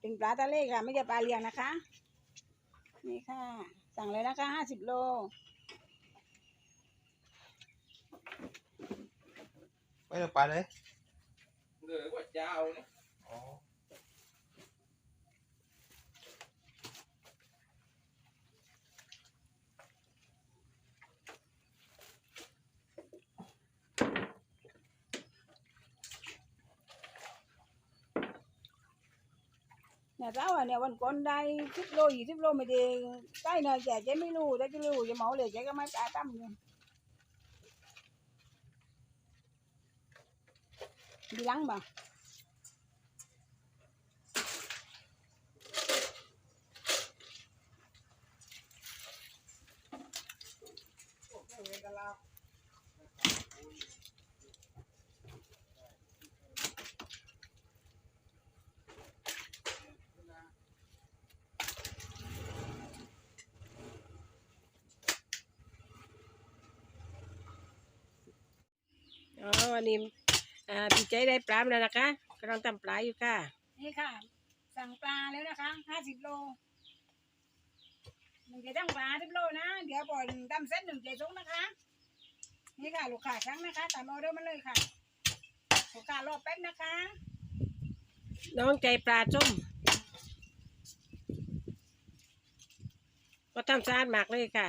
เป็นปลาทะเลค่ะ ไม่ใช่ปลาเลี้ยงนะคะ นี่ค่ะ สั่งเลยนะคะห้าสิบโลไม่ต้องปลาเลยเหลือกว่าเจ้าเนี่ยอ๋อเนี่ยเจ้าอะเนี่ย วันก่อนได้สิบโลยี่สิบโลไม่ได้ใกล้หน่อยแกเจ๊ไม่รู้แต่จะรู้จะเหมาเลยแกก็ไม่กล้าตั้มเลยดีหลังบ่ อ๋อวันนี้อ่าพี่ใจได้ปลามาแล้วนะคะกำลังทำปลาอยู่ค่ะ นี่ค่ะ สั่งปลาแล้วนะคะห้าสิบโลหนึ่งเจตั้งปลาสิบโลนะ เดี๋ยวปล่อยตำเส้นหนึ่งเจส่งนะคะ นี่ค่ะ ลูกค้าครั้งนะคะตามออเดอร์มาเลยค่ะลูกค้ารอแป๊บนะคะ น้องใจปลาส้มก็ทำสะอาดมากเลยค่ะ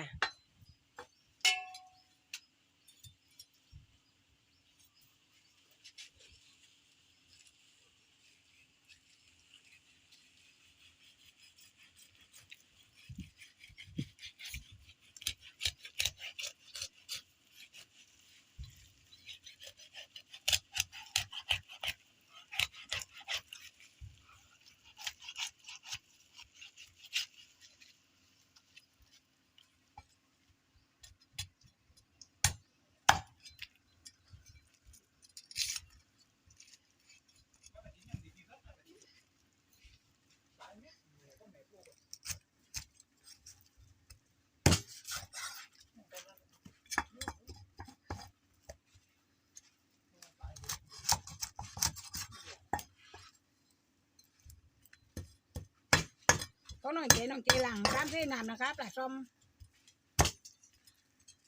ก็น้องเจน้องเจหลังตามเส้นน้ำนะคะปลาส้ม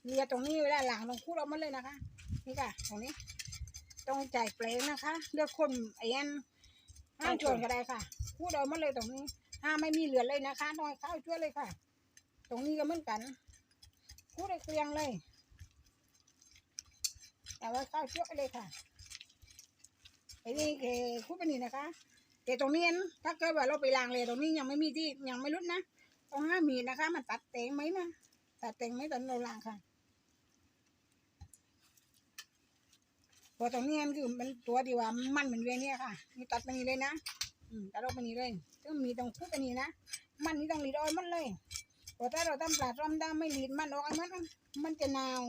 เลียตรงนี้เวลาหลังลงคูดออกมาเลยนะคะ นี่ค่ะ ตรงนี้ต้องจ่ายเปลงนะคะ เลือกคนไอ้ยันห้ามชวนก็ได้ค่ะ คูดออกมาเลยตรงนี้ห้ามไม่มีเหลือเลยนะคะน้อยเข้าช่วยเลยค่ะ ตรงนี้ก็เหมือนกันคูดได้เกลียงเลยแต่ว่าเข้าช่วยเลยค่ะไอ้นี่เอคูดไปนี่นะคะ แต่ตรงนี้นะถ้าเกิดว่าเราไปล้างเลยตรงนี้ยังไม่มีที่ยังไม่รุดนะต้องห้ามมีนะคะ มันตัดเต็งไหมนะตัดเต็งไหมตอนเราล้างค่ะพอตรงนี้นคือมันตัวที่ว่ามันเหมือนเวเนี่ยค่ะนี่ตัดไปนี่เลยนะอืมตัดออกไปนี่เลยต้องมีตรงคุกไปนี่นะมันนี่ต้องหลีดออกมันเลยพอถ้าเราทำปลาต้มได้ไม่หลีดมันออกไอ้มันมันจะหนาว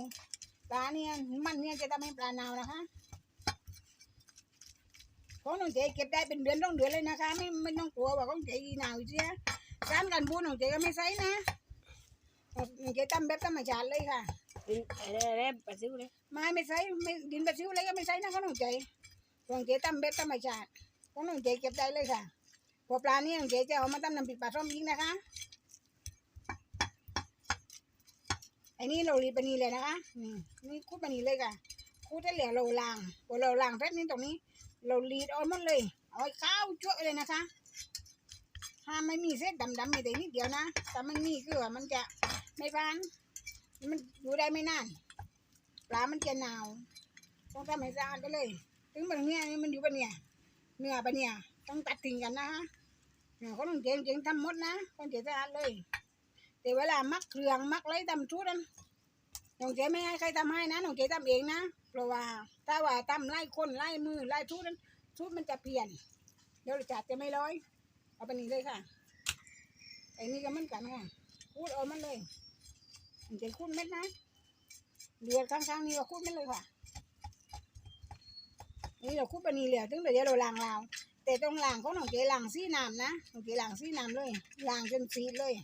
ปลาเนี่ยมันเนี่ยจะทำให้ปลาหนาวนะคะ ของน้องเจเก็บได้เป็นเดือนต้องเดือนเลยนะคะ ไม่ไม่ต้องกลัวว่าของเจอีหนาวเชียสารกันบูนของเจก็ไม่ใส่นะน้องเจทำแบบธรรมชาติเลยค่ะดินอะไรอะไรปลาซิวเลยไม้ไม่ใส่ไม่ดินแบบซิวอะไรก็ไม่ใส่นะของน้องเจของเจทำแบบธรรมชาติของน้องเจเก็บได้เลยค่ะพอปลานี่น้องเจจะเอามาทำน้ำพริกปลาส้มยิงนะคะไอ้นี่เรารีบไปนี่เลยนะคะอืมนี่คูดไปนี่เลยค่ะคูดได้เหลือเราล้างพอเราล้างเสร็จนี่ตรงนี้ เราลีดออกหมันเลยเอาข้าวจ้วเลยนะคะ ถ้าไม่มีเส้นดำๆมีแต่นิดเดียวนะแต่มันมีคือว่ามันจะไม่พานมันอยู่ได้ไม่นานปลามันจะหนาวต้องทำให้สะอาดไปเลย ถึงบางเนี้มันอยู่ปะเนี่ยเนื้อปะเนี่ยต้องตัดทิ้งกันนะฮะเนี่เขาต้องเจงเจงทำหมดนะต้องเจสะอาดเลย แต่เวลามักเครื่องมักไรทำชุดนั้นน้องเจไม่ให้ใครทำให้นะน้องเจทำเองนะ เพราะว่าถ้าว่าทำไล่คนไล่มือไล่ทุดนั้นทุดมันจะเปลี่ยน เดี๋ยวรสชาติจะไม่ร้อย เอาไปนี่เลยค่ะไอ้นี่ก็มือนกันค่ะคูดเอามันเลยมันจะคูดเม็ดนะเดือดข้างๆนี่ก็คูดเม็ดเลยค่ะนี่เราคูดไปนี่เหลียวถึงเดี๋ยวเราล้างลาแต่ต้องล้างเขาหนองเจล้างซี่น้ำนะหนองเจล้างซี่น้ำเลยล้างจนซีดเลย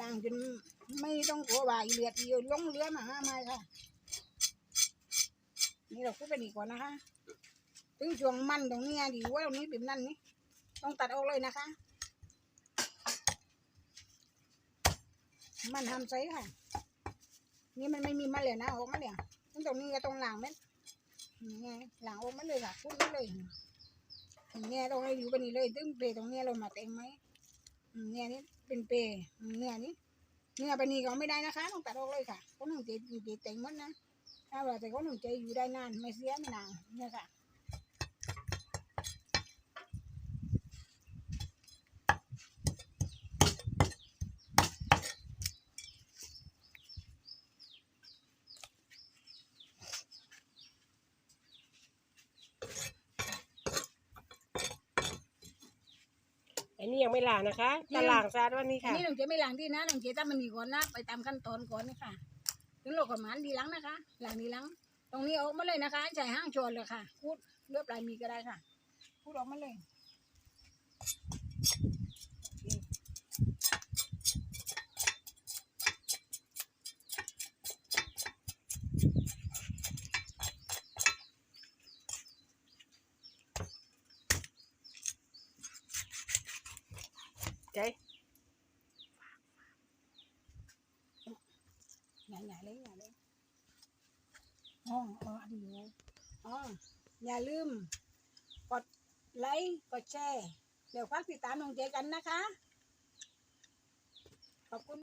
ล้างจนไม่ต้องกลัวว่าอีเลือดอีลงเรือมาห้าไม้ค่ะ นี่เราคูดไปนี่ก่อนะคะถึงช่วงมันตรงเนี้ดีว่าตรงนี้เป็นนั่นนี่ต้องตัดออกเลยนะคะ มันทำไซส์ค่ะ นี่มันไม่มีมะเลยนะออกมะเหลี่ยตรงนี้ก็ตรงหลังเม็ดนี่ไงหลังออกมาเลยค่ะพูดมาเลยเนี่ยตรงนี้อยู่ไปนี่เลยตึ้งเปย์ตรงเนี้เรามาเต็มไหมเนี่ยนี่เป็นเปย์เนี่ยนี่เนี่ยไปนี่ก็ไม่ได้นะคะ ต้องตัดออกเลยค่ะเพราะหนึ่งเจ็ดเจ็ดเต็งหมันนะ ถ้าว่าแต่ก็หนึ่งใจอยู่ได้นานไม่เสียไม่นานเนี่ยค่ะอันนี้ยังไม่ล้างนะคะจะล้างซะวันนี้อันค่ะ นี้หนึ่งเจ๊ไม่ล้างที่นะหนึ่งเจ๊ตั้งมันดีก่อนนะ ไปตามขั้นตอนก่อนนะคะ ถึงโลกกับหมันดีหลังนะคะหลังดีหลัง ตรงนี้ออกมาเลยนะคะใส่ห้างชนเลยค่ะพูดเลือบลายมีก็ได้ค่ะพูดออกมาเลย ใจ อย่าเลยอ๋ออ๋ออันนี้อ๋ออย่าลืม กดไลค์กดแชร์เดี๋ยวฝากติดตามน้องเจกันนะคะ ขอบคุณ